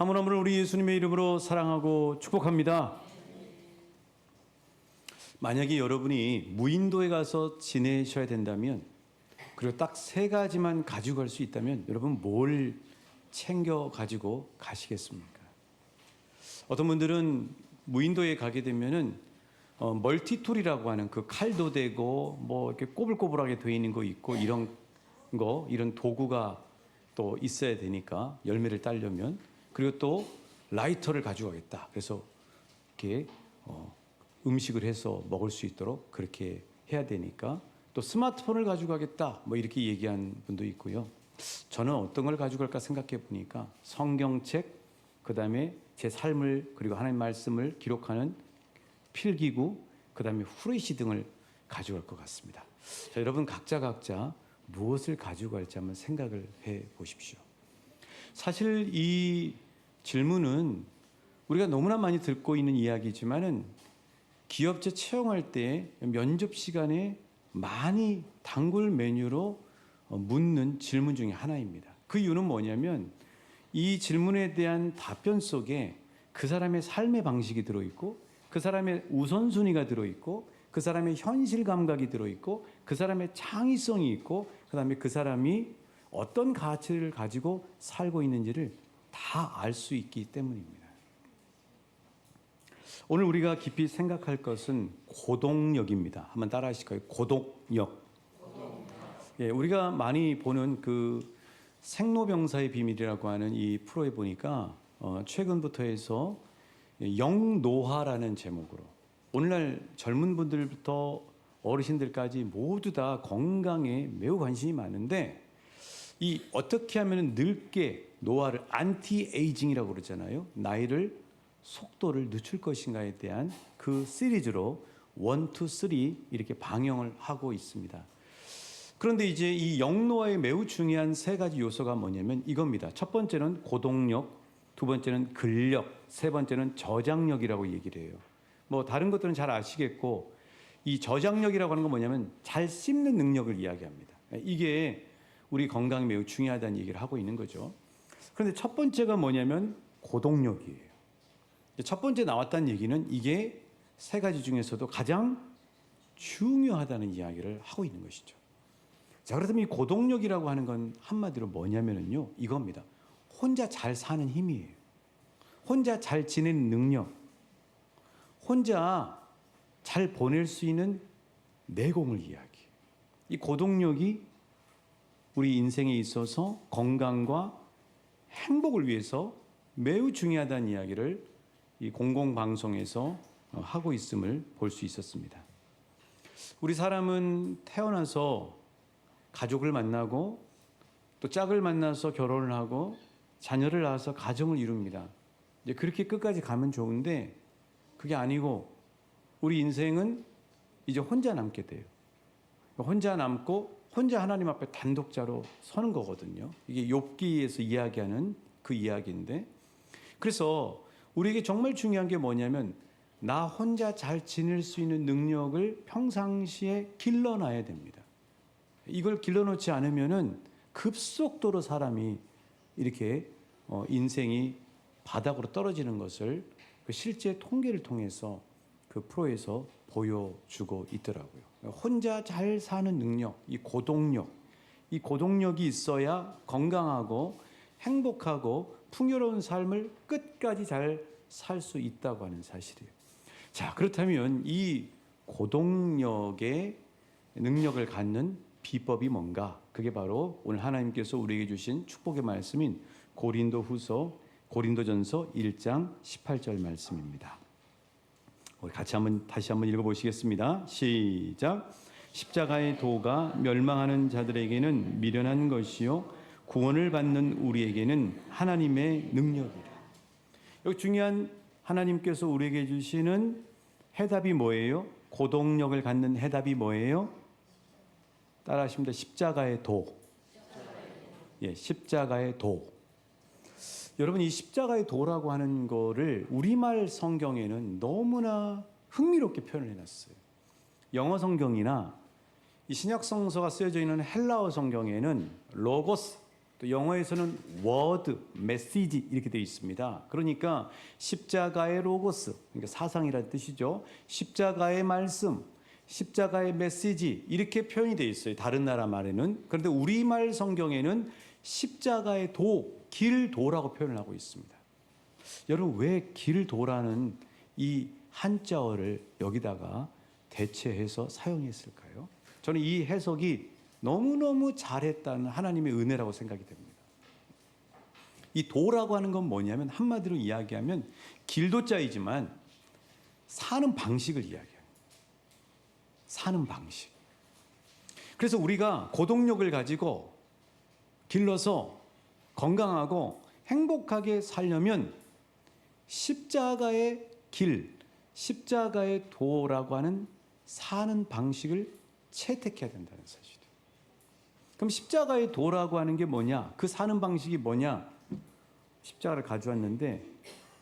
사모나무를 우리 예수님의 이름으로 사랑하고 축복합니다. 만약에 여러분이 무인도에 가서 지내셔야 된다면 그리고 딱 세 가지만 가지고 갈 수 있다면 여러분 뭘 챙겨 가지고 가시겠습니까? 어떤 분들은 무인도에 가게 되면은 어, 멀티툴이라고 하는 그 칼도 되고 뭐 이렇게 꼬불꼬불하게 돼 있는 거 있고 이런 거 이런 도구가 또 있어야 되니까 열매를 따려면 그리고 또 라이터를 가져가겠다. 그래서 이렇게 어, 음식을 해서 먹을 수 있도록 그렇게 해야 되니까 또 스마트폰을 가져가겠다. 뭐 이렇게 얘기한 분도 있고요. 저는 어떤 걸 가져갈까 생각해 보니까 성경책, 그 다음에 제 삶을 그리고 하나님 말씀을 기록하는 필기구, 그 다음에 후레쉬 등을 가져갈 것 같습니다. 자, 여러분 각자 각자 무엇을 가지고 갈지 한번 생각을 해 보십시오. 사실 이 질문은 우리가 너무나 많이 듣고 있는 이야기지만은 기업체 채용할 때 면접 시간에 많이 단골 메뉴로 어, 묻는 질문 중에 하나입니다. 그 이유는 뭐냐면 이 질문에 대한 답변 속에 그 사람의 삶의 방식이 들어있고 그 사람의 우선순위가 들어있고 그 사람의 현실 감각이 들어있고 그 사람의 창의성이 있고 그 다음에 그 사람이 어떤 가치를 가지고 살고 있는지를 다 알 수 있기 때문입니다. 오늘 우리가 깊이 생각할 것은 고동력입니다. 한번 따라 하실까요? 고동력. 예, 우리가 많이 보는 그 생로병사의 비밀이라고 하는 이 프로에 보니까 어, 최근부터 해서 영노화라는 제목으로 오늘날 젊은 분들부터 어르신들까지 모두 다 건강에 매우 관심이 많은데 이 어떻게 하면 늙게 노화를 안티 에이징이라고 그러잖아요. 나이를 속도를 늦출 것인가에 대한 그 시리즈로 원, 투, 쓰리 이렇게 방영을 하고 있습니다. 그런데 이제 이 영노화의 매우 중요한 세 가지 요소가 뭐냐면 이겁니다. 첫 번째는 고동력, 두 번째는 근력, 세 번째는 저장력이라고 얘기를 해요. 뭐 다른 것들은 잘 아시겠고 이 저장력이라고 하는 건 뭐냐면 잘 씹는 능력을 이야기합니다. 이게 우리 건강에 매우 중요하다는 얘기를 하고 있는 거죠. 그런데 첫 번째가 뭐냐면 고동력이에요. 첫 번째 나왔다는 얘기는 이게 세 가지 중에서도 가장 중요하다는 이야기를 하고 있는 것이죠. 자, 그렇다면 이 고동력이라고 하는 건 한마디로 뭐냐면요. 이겁니다. 혼자 잘 사는 힘이에요. 혼자 잘 지내는 능력. 혼자 잘 보낼 수 있는 내공을 이야기해요. 이 고동력이 우리 인생에 있어서 건강과 행복을 위해서 매우 중요하다는 이야기를 이 공공방송에서 하고 있음을 볼 수 있었습니다. 우리 사람은 태어나서 가족을 만나고 또 짝을 만나서 결혼을 하고 자녀를 낳아서 가정을 이룹니다. 이제 그렇게 끝까지 가면 좋은데 그게 아니고 우리 인생은 이제 혼자 남게 돼요. 혼자 남고 혼자 하나님 앞에 단독자로 서는 거거든요. 이게 욥기에서 이야기하는 그 이야기인데 그래서 우리에게 정말 중요한 게 뭐냐면 나 혼자 잘 지낼 수 있는 능력을 평상시에 길러놔야 됩니다. 이걸 길러놓지 않으면은 급속도로 사람이 이렇게 어, 인생이 바닥으로 떨어지는 것을 그 실제 통계를 통해서 그 프로에서 보여주고 있더라고요. 혼자 잘 사는 능력, 이 고동력, 이 고동력이 있어야 건강하고 행복하고 풍요로운 삶을 끝까지 잘 살 수 있다고 하는 사실이에요. 자, 그렇다면 이 고동력의 능력을 갖는 비법이 뭔가? 그게 바로 오늘 하나님께서 우리에게 주신 축복의 말씀인 고린도 후서, 고린도전서 1장 18절 말씀입니다. 우리 같이 한번 다시 한번 읽어보시겠습니다. 시작. 십자가의 도가 멸망하는 자들에게는 미련한 것이요 구원을 받는 우리에게는 하나님의 능력이라. 여기 중요한 하나님께서 우리에게 주시는 해답이 뭐예요? 고동력을 갖는 해답이 뭐예요? 따라하시면 돼. 십자가의 도. 예, 십자가의 도. 여러분 이 십자가의 도라고 하는 거를 우리말 성경에는 너무나 흥미롭게 표현을 해놨어요. 영어 성경이나 이 신약 성서가 쓰여져 있는 헬라어 성경에는 로고스 또 영어에서는 word, message 이렇게 되어 있습니다. 그러니까 십자가의 로고스, 그러니까 사상이라는 뜻이죠. 십자가의 말씀, 십자가의 메시지 이렇게 표현이 되어 있어요. 다른 나라 말에는. 그런데 우리말 성경에는 십자가의 도, 길도라고 표현을 하고 있습니다. 여러분 왜 길도라는 이 한자어를 여기다가 대체해서 사용했을까요? 저는 이 해석이 너무너무 잘했다는 하나님의 은혜라고 생각이 됩니다. 이 도라고 하는 건 뭐냐면 한마디로 이야기하면 길도자이지만 사는 방식을 이야기해요. 사는 방식. 그래서 우리가 고동력을 가지고 길러서 건강하고 행복하게 살려면 십자가의 길, 십자가의 도라고 하는 사는 방식을 채택해야 된다는 사실이에요. 그럼 십자가의 도라고 하는 게 뭐냐? 그 사는 방식이 뭐냐? 십자가를 가져왔는데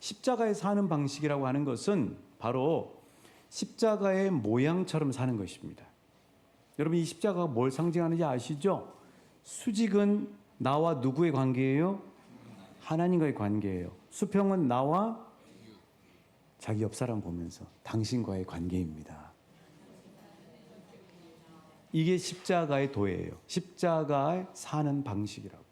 십자가의 사는 방식이라고 하는 것은 바로 십자가의 모양처럼 사는 것입니다. 여러분 이 십자가가 뭘 상징하는지 아시죠? 수직은 나와 누구의 관계예요? 하나님과의 관계예요. 수평은 나와 자기 옆 사람 보면서 당신과의 관계입니다. 이게 십자가의 도예요. 십자가의 사는 방식이라고요.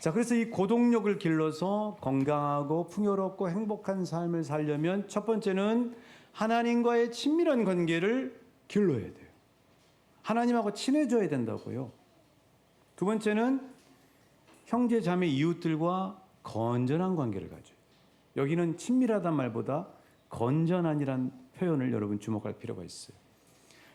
자, 그래서 이 고동력을 길러서 건강하고 풍요롭고 행복한 삶을 살려면 첫 번째는 하나님과의 친밀한 관계를 길러야 돼요. 하나님하고 친해져야 된다고요. 두 번째는 형제 자매 이웃들과 건전한 관계를 가져요. 여기는 친밀하단 말보다 건전한이란 표현을 여러분 주목할 필요가 있어요.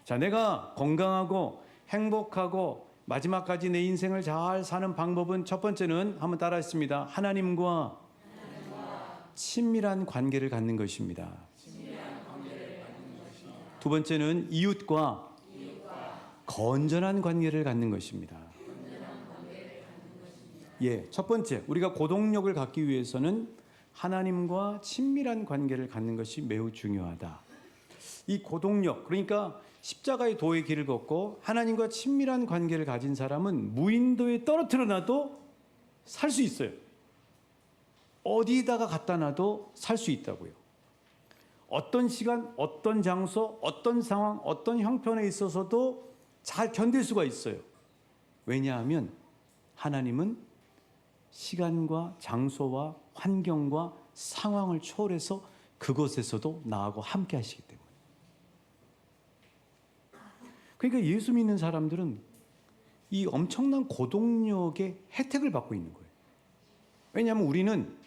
자, 내가 건강하고 행복하고 마지막까지 내 인생을 잘 사는 방법은 첫 번째는 한번 따라 했습니다. 하나님과, 친밀한 관계를 갖는 것입니다. 두 번째는 이웃과, 건전한 관계를 갖는 것입니다. 예, 첫 번째 우리가 고동력을 갖기 위해서는 하나님과 친밀한 관계를 갖는 것이 매우 중요하다. 이 고동력 그러니까 십자가의 도의 길을 걷고 하나님과 친밀한 관계를 가진 사람은 무인도에 떨어뜨려 놔도 살 수 있어요. 어디다가 갖다 놔도 살 수 있다고요. 어떤 시간, 어떤 장소, 어떤 상황, 어떤 형편에 있어서도 잘 견딜 수가 있어요. 왜냐하면 하나님은 시간과 장소와 환경과 상황을 초월해서 그곳에서도 나하고 함께 하시기 때문에. 그러니까 예수 믿는 사람들은 이 엄청난 고동력의 혜택을 받고 있는 거예요. 왜냐하면 우리는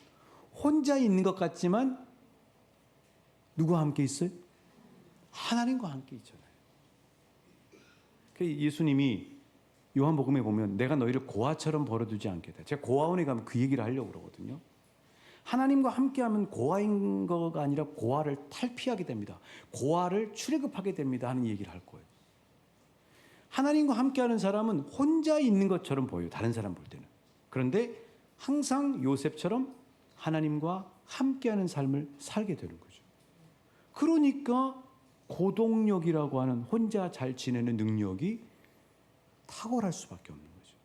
혼자 있는 것 같지만 누구와 함께 있어요? 하나님과 함께 있잖아요. 그 예수님이 요한복음에 보면 내가 너희를 고아처럼 벌어두지 않겠다. 제가 고아원에 가면 그 얘기를 하려고 그러거든요. 하나님과 함께하면 고아인 거가 아니라 고아를 탈피하게 됩니다. 고아를 출애굽하게 됩니다. 하는 얘기를 할 거예요. 하나님과 함께하는 사람은 혼자 있는 것처럼 보여요. 다른 사람 볼 때는. 그런데 항상 요셉처럼 하나님과 함께하는 삶을 살게 되는 거죠. 그러니까 고동력이라고 하는 혼자 잘 지내는 능력이 탁월할 수밖에 없는 거죠.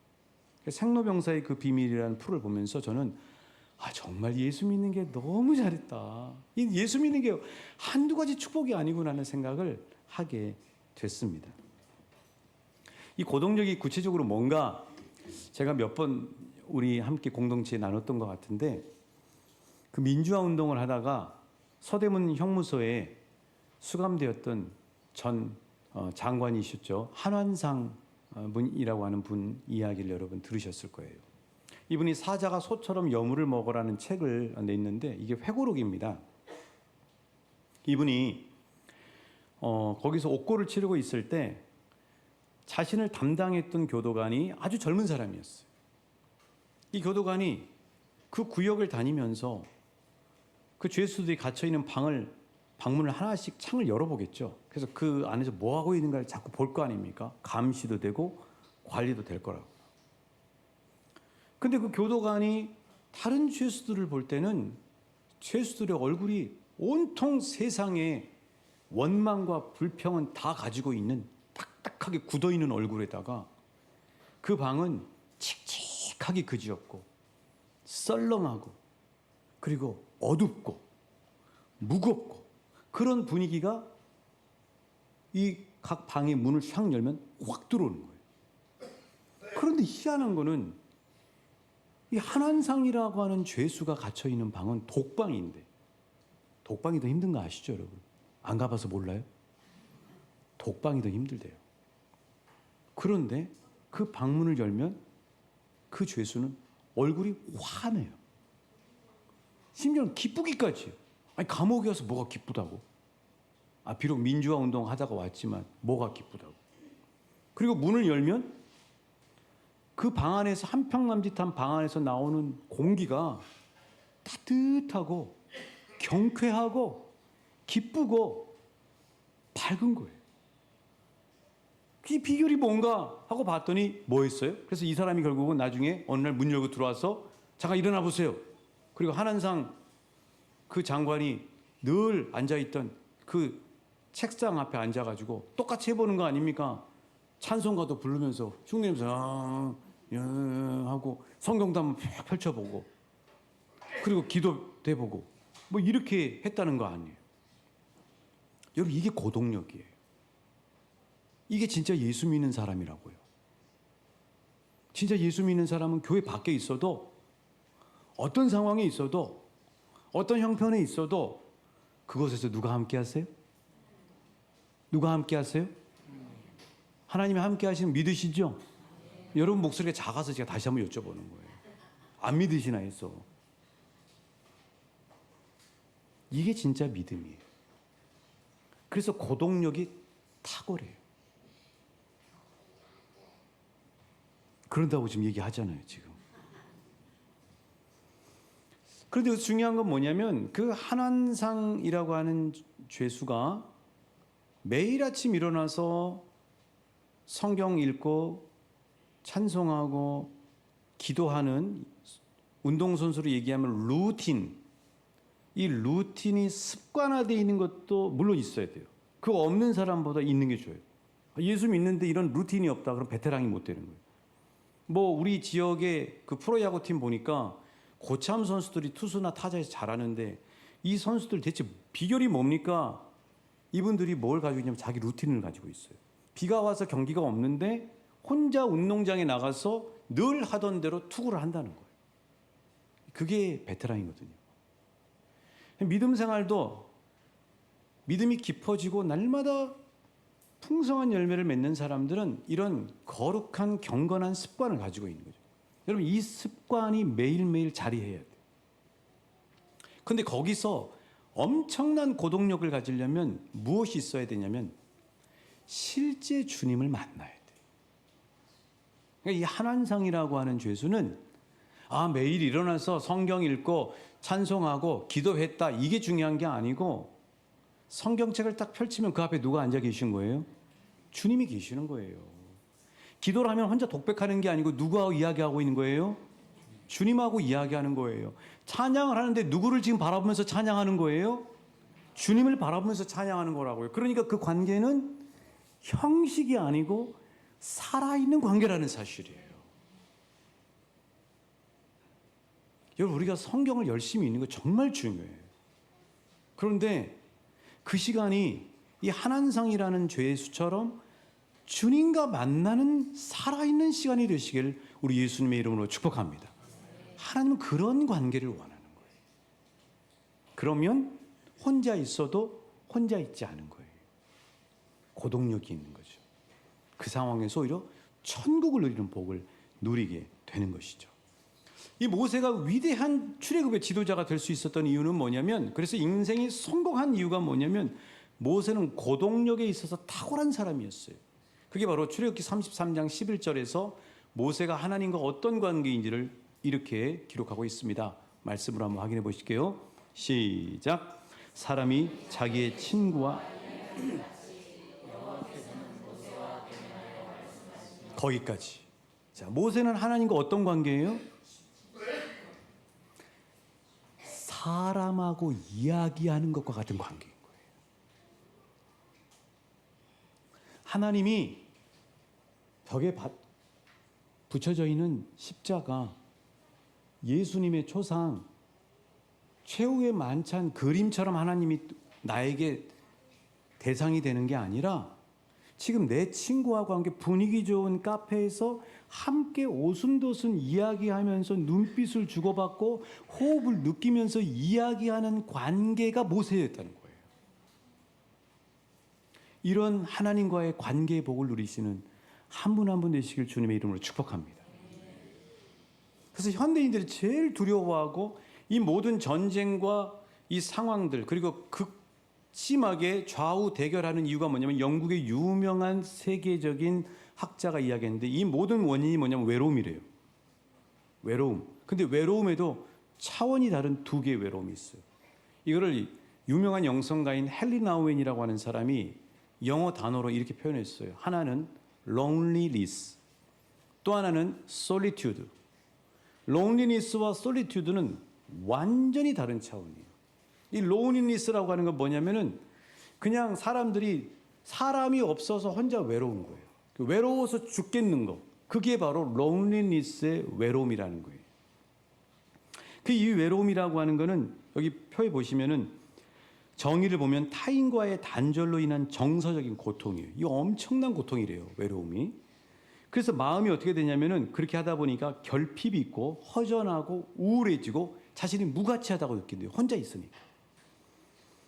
생로병사의 그 비밀이라는 풀을 보면서 저는 아 정말 예수 믿는 게 너무 잘했다. 이 예수 믿는 게 한두 가지 축복이 아니구나라는 생각을 하게 됐습니다. 이 고동력이 구체적으로 뭔가 제가 몇 번 우리 함께 공동체에 나눴던 것 같은데 그 민주화 운동을 하다가 서대문 형무소에 수감되었던 전 어, 장관이셨죠 한환상 분이라고 하는 분 이야기를 여러분 들으셨을 거예요. 이분이 사자가 소처럼 여물을 먹으라는 책을 냈는데 이게 회고록입니다. 이분이 어, 거기서 옥고를 치르고 있을 때 자신을 담당했던 교도관이 아주 젊은 사람이었어요. 이 교도관이 그 구역을 다니면서 그 죄수들이 갇혀 있는 방을 방문을 하나씩 창을 열어보겠죠. 그래서 그 안에서 뭐 하고 있는가를 자꾸 볼 거 아닙니까? 감시도 되고 관리도 될 거라고. 근데 그 교도관이 다른 죄수들을 볼 때는 죄수들의 얼굴이 온통 세상에 원망과 불평은 다 가지고 있는 딱딱하게 굳어 있는 얼굴에다가 그 방은 악하기 그지없고 썰렁하고 그리고 어둡고 무겁고 그런 분위기가 이 각 방의 문을 샥 열면 확 들어오는 거예요. 그런데 희한한 거는 이 한한상이라고 하는 죄수가 갇혀 있는 방은 독방인데 독방이 더 힘든 거 아시죠, 여러분? 안 가봐서 몰라요? 독방이 더 힘들대요. 그런데 그 방문을 열면 그 죄수는 얼굴이 환해요. 심지어는 기쁘기까지요. 아니 감옥에 와서 뭐가 기쁘다고? 아 비록 민주화 운동 하다가 왔지만 뭐가 기쁘다고? 그리고 문을 열면 그 방 안에서 한평남짓한 방 안에서 나오는 공기가 따뜻하고 경쾌하고 기쁘고 밝은 거예요. 이 비결이 뭔가 하고 봤더니 뭐였어요? 그래서 이 사람이 결국은 나중에 어느 날 문 열고 들어와서 잠깐 일어나 보세요. 그리고 한한상 그 장관이 늘 앉아있던 그 책상 앞에 앉아가지고 똑같이 해보는 거 아닙니까? 찬송가도 부르면서 흉내면서 아, 야, 하고 성경도 한번 쫙 펼쳐보고 그리고 기도도 해보고 뭐 이렇게 했다는 거 아니에요. 여러분 이게 고동력이에요. 이게 진짜 예수 믿는 사람이라고요. 진짜 예수 믿는 사람은 교회 밖에 있어도 어떤 상황에 있어도 어떤 형편에 있어도 그곳에서 누가 함께 하세요? 누가 함께 하세요? 하나님이 함께 하시는 믿으시죠? 여러분 목소리가 작아서 제가 다시 한번 여쭤보는 거예요. 안 믿으시나 해서. 이게 진짜 믿음이에요. 그래서 고동력이 탁월해요. 그런다고 지금 얘기하잖아요, 지금. 그런데 중요한 건 뭐냐면 그 한한상이라고 하는 죄수가 매일 아침 일어나서 성경 읽고 찬송하고 기도하는 운동선수로 얘기하면 루틴 이 루틴이 습관화되어 있는 것도 물론 있어야 돼요. 그거 없는 사람보다 있는 게 좋아요. 예수 믿는데 이런 루틴이 없다 그럼 베테랑이 못 되는 거예요. 뭐 우리 지역의 그 프로야구 팀 보니까 고참 선수들이 투수나 타자에서 잘하는데 이 선수들 대체 비결이 뭡니까? 이분들이 뭘 가지고 있냐면 자기 루틴을 가지고 있어요. 비가 와서 경기가 없는데 혼자 운동장에 나가서 늘 하던 대로 투구를 한다는 거예요. 그게 베테랑이거든요. 믿음 생활도 믿음이 깊어지고 날마다 풍성한 열매를 맺는 사람들은 이런 거룩한 경건한 습관을 가지고 있는 거죠. 여러분 이 습관이 매일매일 자리해야 돼요. 근데 거기서 엄청난 고동력을 가지려면 무엇이 있어야 되냐면 실제 주님을 만나야 돼요. 그러니까 이 한한상이라고 하는 죄수는 아 매일 일어나서 성경 읽고 찬송하고 기도했다 이게 중요한 게 아니고 성경책을 딱 펼치면 그 앞에 누가 앉아 계신 거예요? 주님이 계시는 거예요. 기도를 하면 혼자 독백하는 게 아니고 누구하고 이야기하고 있는 거예요? 주님하고 이야기하는 거예요. 찬양을 하는데 누구를 지금 바라보면서 찬양하는 거예요? 주님을 바라보면서 찬양하는 거라고요. 그러니까 그 관계는 형식이 아니고 살아있는 관계라는 사실이에요. 여러분, 우리가 성경을 열심히 읽는 거 정말 중요해요. 그런데 그 시간이 이 한한상이라는 죄의 수처럼 주님과 만나는 살아있는 시간이 되시길 우리 예수님의 이름으로 축복합니다. 하나님은 그런 관계를 원하는 거예요. 그러면 혼자 있어도 혼자 있지 않은 거예요. 고동력이 있는 거죠. 그 상황에서 오히려 천국을 누리는 복을 누리게 되는 것이죠. 이 모세가 위대한 출애굽의 지도자가 될 수 있었던 이유는 뭐냐면 그래서 인생이 성공한 이유가 뭐냐면 모세는 고동력에 있어서 탁월한 사람이었어요. 그게 바로 출애굽기 33장 11절에서 모세가 하나님과 어떤 관계인지를 이렇게 기록하고 있습니다. 말씀으로 한번 확인해 보실게요. 시작. 사람이 자기의 친구와 거기까지. 자, 모세는 하나님과 어떤 관계예요? 사람하고 이야기하는 것과 같은 관계인 거예요. 하나님이 벽에 밭 붙여져 있는 십자가, 예수님의 초상, 최후의 만찬 그림처럼 하나님이 나에게 대상이 되는 게 아니라 지금 내 친구하고 함께 분위기 좋은 카페에서 함께 오순도순 이야기하면서 눈빛을 주고받고 호흡을 느끼면서 이야기하는 관계가 모세였다는 거예요. 이런 하나님과의 관계의 복을 누리시는 한 분 한 분 되시길 주님의 이름으로 축복합니다. 그래서 현대인들이 제일 두려워하고 이 모든 전쟁과 이 상황들 그리고 극심하게 좌우 대결하는 이유가 뭐냐면 영국의 유명한 세계적인 학자가 이야기했는데 이 모든 원인이 뭐냐면 외로움이래요. 외로움. 근데 외로움에도 차원이 다른 두 개의 외로움이 있어요. 이거를 유명한 영성가인 헨리 나우엔이라고 하는 사람이 영어 단어로 이렇게 표현했어요. 하나는 loneliness, 또 하나는 solitude. loneliness와 solitude는 완전히 다른 차원이에요. 이 loneliness라고 하는 건 뭐냐면은 그냥 사람들이 사람이 없어서 혼자 외로운 거예요. 그 외로워서 죽겠는 거. 그게 바로 loneliness의 외로움이라는 거예요. 그 이 외로움이라고 하는 거는 여기 표에 보시면은 정의를 보면 타인과의 단절로 인한 정서적인 고통이에요. 이 엄청난 고통이래요. 외로움이. 그래서 마음이 어떻게 되냐면은 그렇게 하다 보니까 결핍이 있고 허전하고 우울해지고 자신이 무가치하다고 느낀대요. 혼자 있으니까.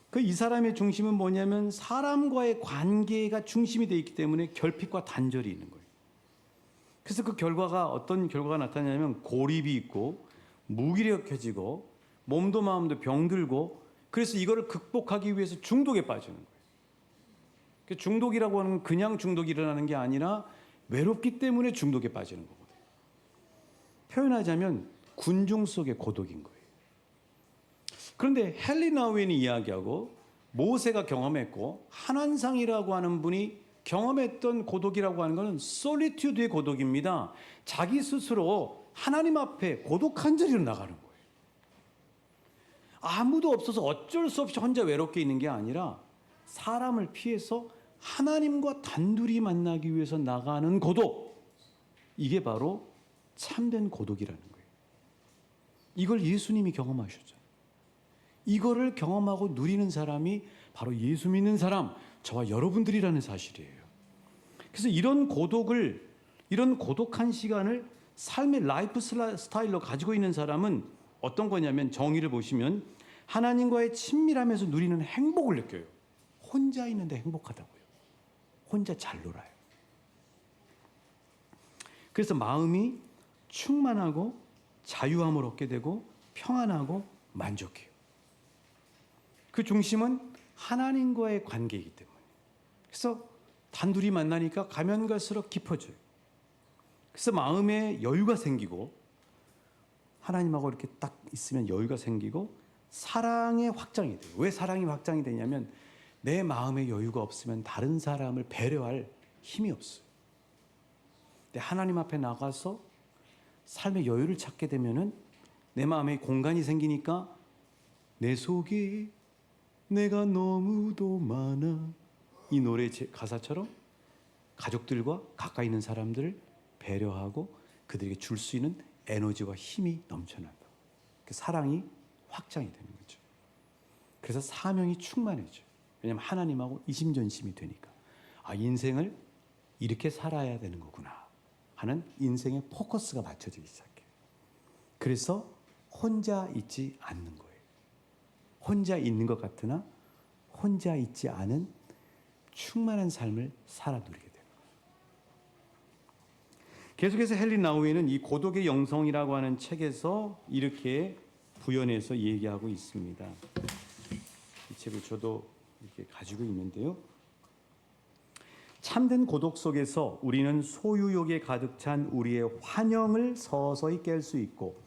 그이 사람의 중심은 뭐냐면 사람과의 관계가 중심이 돼 있기 때문에 결핍과 단절이 있는 거예요. 그래서 그 결과가 어떤 결과가 나타나냐면 고립이 있고 무기력해지고 몸도 마음도 병들고 그래서 이거를 극복하기 위해서 중독에 빠지는 거예요. 그 중독이라고 하는 건 그냥 중독이 일어나는 게 아니라 외롭기 때문에 중독에 빠지는 거거든요. 표현하자면 군중 속의 고독인 거예요. 그런데 헬리나우엔이 이야기하고 모세가 경험했고 한환상이라고 하는 분이 경험했던 고독이라고 하는 것은 솔리튜드의 고독입니다. 자기 스스로 하나님 앞에 고독한 자리로 나가는 거예요. 아무도 없어서 어쩔 수 없이 혼자 외롭게 있는 게 아니라 사람을 피해서 하나님과 단둘이 만나기 위해서 나가는 고독. 이게 바로 참된 고독이라는 거예요. 이걸 예수님이 경험하셨죠. 이거를 경험하고 누리는 사람이 바로 예수 믿는 사람, 저와 여러분들이라는 사실이에요. 그래서 이런 고독을, 이런 고독한 시간을 삶의 라이프 스타일로 가지고 있는 사람은 어떤 거냐면 정의를 보시면 하나님과의 친밀함에서 누리는 행복을 느껴요. 혼자 있는데 행복하다고요. 혼자 잘 놀아요. 그래서 마음이 충만하고 자유함을 얻게 되고 평안하고 만족해요. 그 중심은 하나님과의 관계이기 때문에. 그래서 단둘이 만나니까 가면 갈수록 깊어져요. 그래서 마음에 여유가 생기고 하나님하고 이렇게 딱 있으면 여유가 생기고 사랑의 확장이 돼요. 왜 사랑이 확장이 되냐면 내 마음에 여유가 없으면 다른 사람을 배려할 힘이 없어요. 근데 하나님 앞에 나가서 삶의 여유를 찾게 되면은 내 마음에 공간이 생기니까 내 속에 내가 너무도 많아 이 노래 가사처럼 가족들과 가까이 있는 사람들을 배려하고 그들에게 줄 수 있는 에너지와 힘이 넘쳐난다. 그 사랑이 확장이 되는 거죠. 그래서 사명이 충만해져요. 왜냐하면 하나님하고 이심전심이 되니까. 아, 인생을 이렇게 살아야 되는 거구나 하는 인생의 포커스가 맞춰지기 시작해요. 그래서 혼자 있지 않는 거예요. 혼자 있는 것 같으나 혼자 있지 않은 충만한 삶을 살아 누리게. 계속해서 헬린 나우이는 이 고독의 영성이라고 하는 책에서 이렇게 부연해서 얘기하고 있습니다. 이 책을 저도 이렇게 가지고 있는데요. 참된 고독 속에서 우리는 소유욕에 가득 찬 우리의 환영을 서서히 깰 수 있고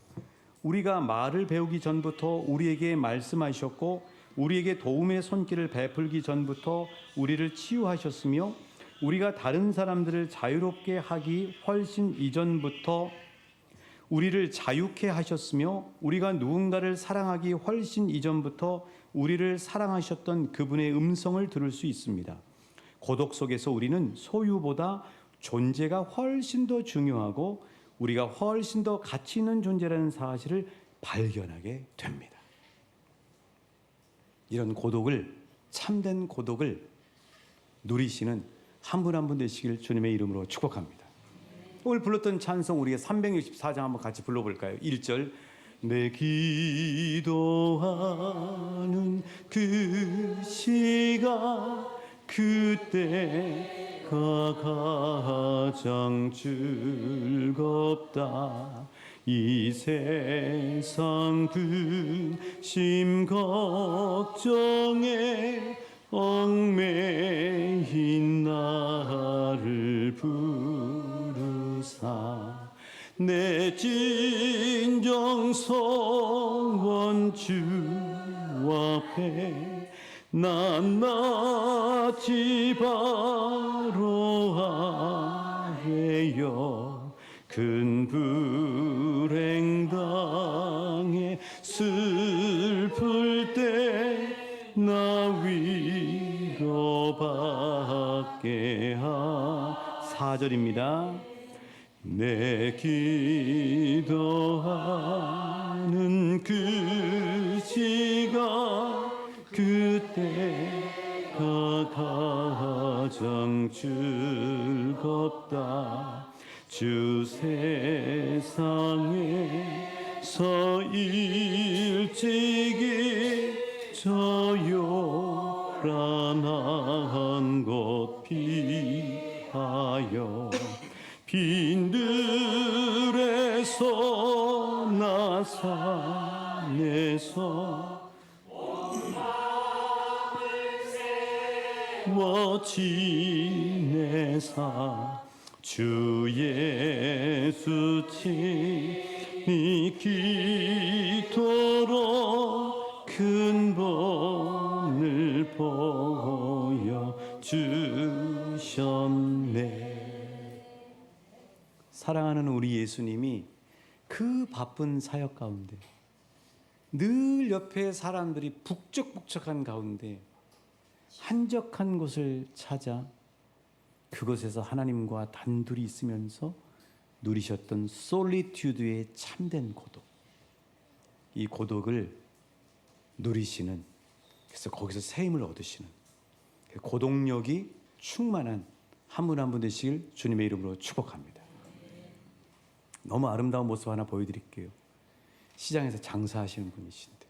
우리가 말을 배우기 전부터 우리에게 말씀하셨고 우리에게 도움의 손길을 베풀기 전부터 우리를 치유하셨으며 우리가 다른 사람들을 자유롭게 하기 훨씬 이전부터 우리를 자유케 하셨으며 우리가 누군가를 사랑하기 훨씬 이전부터 우리를 사랑하셨던 그분의 음성을 들을 수 있습니다. 고독 속에서 우리는 소유보다 존재가 훨씬 더 중요하고 우리가 훨씬 더 가치 있는 존재라는 사실을 발견하게 됩니다. 이런 고독을 참된 고독을 누리시는 한 분 한 분 되시길 주님의 이름으로 축복합니다. 오늘 불렀던 찬송 우리가 364장 한번 같이 불러볼까요? 1절 내 기도하는 그 시간 그때가 가장 즐겁다 이 세상 근심 걱정에 하 사절입니다. 내 기도하는 그 시간 그때가 가장 즐겁다 주 세상에서 일찍이 저 요란한 곳피 하여 빈들에서 나 산에서 워 지내사. 주 예수 친히 기도로 큰 본을 보여 주셨네 사랑하는 우리 예수님이 그 바쁜 사역 가운데 늘 옆에 사람들이 북적북적한 가운데 한적한 곳을 찾아 그곳에서 하나님과 단둘이 있으면서 누리셨던 솔리튜드의 참된 고독. 이 고독을 누리시는 그래서 거기서 새 힘을 얻으시는 그 고독력이 충만한 한분 한 분 되시길 주님의 이름으로 축복합니다. 너무 아름다운 모습 하나 보여드릴게요. 시장에서 장사하시는 분이신데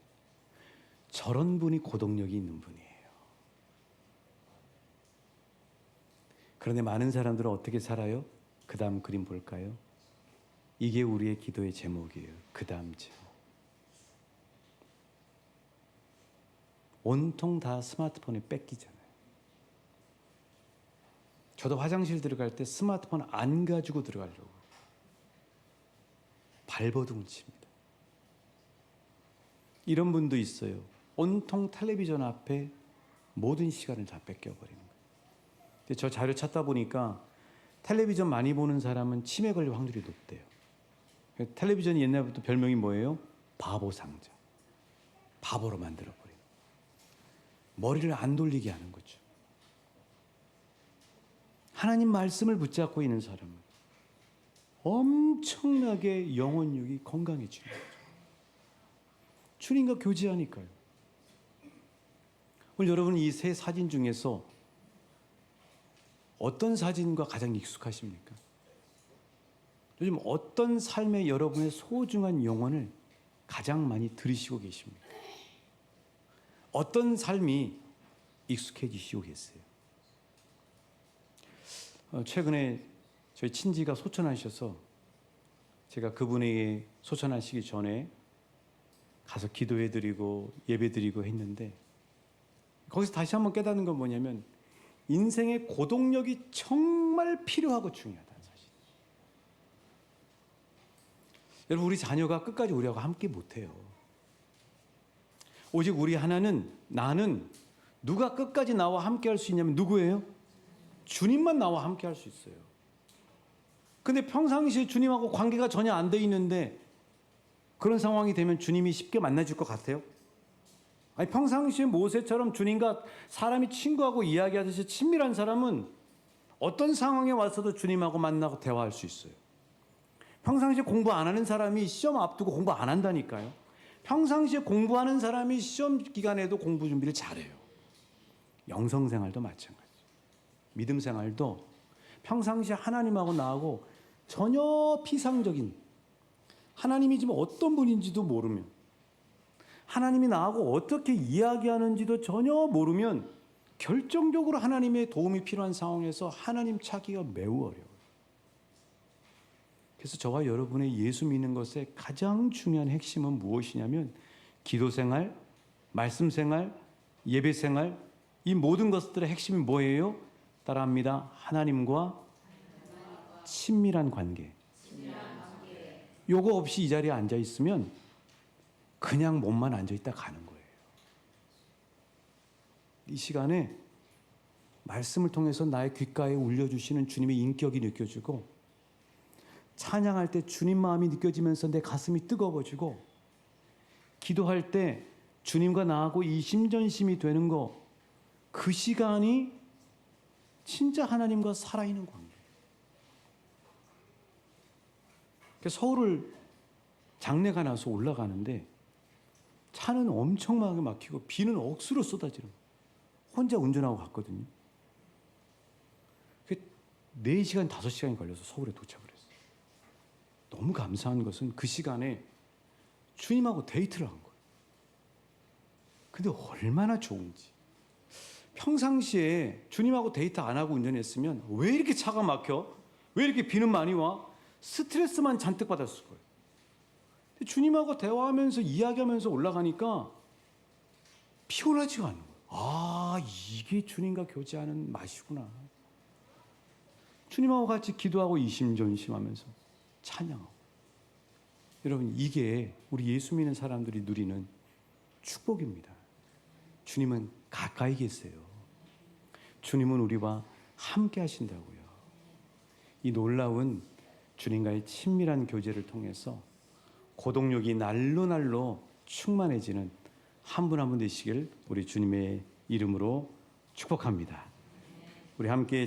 저런 분이 고독력이 있는 분이에요. 그런데 많은 사람들은 어떻게 살아요? 그 다음 그림 볼까요? 이게 우리의 기도의 제목이에요. 그 다음 제목. 온통 다 스마트폰에 뺏기잖아요. 저도 화장실 들어갈 때 스마트폰 안 가지고 들어가려고. 발버둥 칩니다. 이런 분도 있어요. 온통 텔레비전 앞에 모든 시간을 다 뺏겨버리는 거예요. 근데 저 자료 찾다 보니까 텔레비전 많이 보는 사람은 치매 걸릴 확률이 높대요. 텔레비전이 옛날부터 별명이 뭐예요? 바보 상자. 바보로 만들어버리는. 머리를 안 돌리게 하는 거죠. 하나님 말씀을 붙잡고 있는 사람은 엄청나게 영혼력이 건강해지는 거죠. 주님과 교제하니까요. 오늘 여러분 이세 사진 중에서 어떤 사진과 가장 익숙하십니까? 요즘 어떤 삶의 여러분의 소중한 영혼을 가장 많이 들으시고 계십니까? 어떤 삶이 익숙해지시고 계세요? 어, 최근에 저희 친지가 소천하셔서 제가 그분에게 소천하시기 전에 가서 기도해드리고 예배드리고 했는데 거기서 다시 한번 깨닫는 건 뭐냐면 인생의 고독력이 정말 필요하고 중요하다는 사실. 여러분 우리 자녀가 끝까지 우리하고 함께 못해요. 오직 우리 하나는 나는 누가 끝까지 나와 함께 할 수 있냐면 누구예요? 주님만 나와 함께 할 수 있어요. 근데 평상시에 주님하고 관계가 전혀 안 돼 있는데 그런 상황이 되면 주님이 쉽게 만나줄 것 같아요? 아니 평상시에 모세처럼 주님과 사람이 친구하고 이야기하듯이 친밀한 사람은 어떤 상황에 와서도 주님하고 만나고 대화할 수 있어요. 평상시에 공부 안 하는 사람이 시험 앞두고 공부 안 한다니까요. 평상시에 공부하는 사람이 시험 기간에도 공부 준비를 잘해요. 영성 생활도 마찬가지. 믿음 생활도 평상시에 하나님하고 나하고 전혀 피상적인 하나님이 지금 어떤 분인지도 모르면 하나님이 나하고 어떻게 이야기하는지도 전혀 모르면 결정적으로 하나님의 도움이 필요한 상황에서 하나님 찾기가 매우 어려워요. 그래서 저와 여러분의 예수 믿는 것의 가장 중요한 핵심은 무엇이냐면 기도 생활, 말씀 생활, 예배 생활 이 모든 것들의 핵심이 뭐예요? 따라합니다. 하나님과 친밀한 관계. 요거 없이 이 자리에 앉아 있으면 그냥 몸만 앉아 있다 가는 거예요. 이 시간에 말씀을 통해서 나의 귓가에 울려주시는 주님의 인격이 느껴지고 찬양할 때 주님 마음이 느껴지면서 내 가슴이 뜨거워지고 기도할 때 주님과 나하고 이 심전심이 되는 거 그 시간이 진짜 하나님과 살아있는 관계. 그래 서 서울을 장례가 나서 올라가는데 차는 엄청나게 막히고 비는 억수로 쏟아지는. 혼자 운전하고 갔거든요. 4시간, 5시간이 걸려서 서울에 도착을 했어요. 너무 감사한 것은 그 시간에 주님하고 데이트를 한 거예요. 근데 얼마나 좋은지. 평상시에 주님하고 데이트 안 하고 운전했으면 왜 이렇게 차가 막혀? 왜 이렇게 비는 많이 와? 스트레스만 잔뜩 받았을 거예요. 주님하고 대화하면서 이야기하면서 올라가니까 피곤하지가 않은 거예요. 아, 이게 주님과 교제하는 맛이구나. 주님하고 같이 기도하고 이심전심하면서 찬양하고. 여러분, 이게 우리 예수 믿는 사람들이 누리는 축복입니다. 주님은 가까이 계세요. 주님은 우리와 함께 하신다고요. 이 놀라운 주님과의 친밀한 교제를 통해서 고동력이 날로 날로 충만해지는 한 분 한 분 되시길 우리 주님의 이름으로 축복합니다. 우리 함께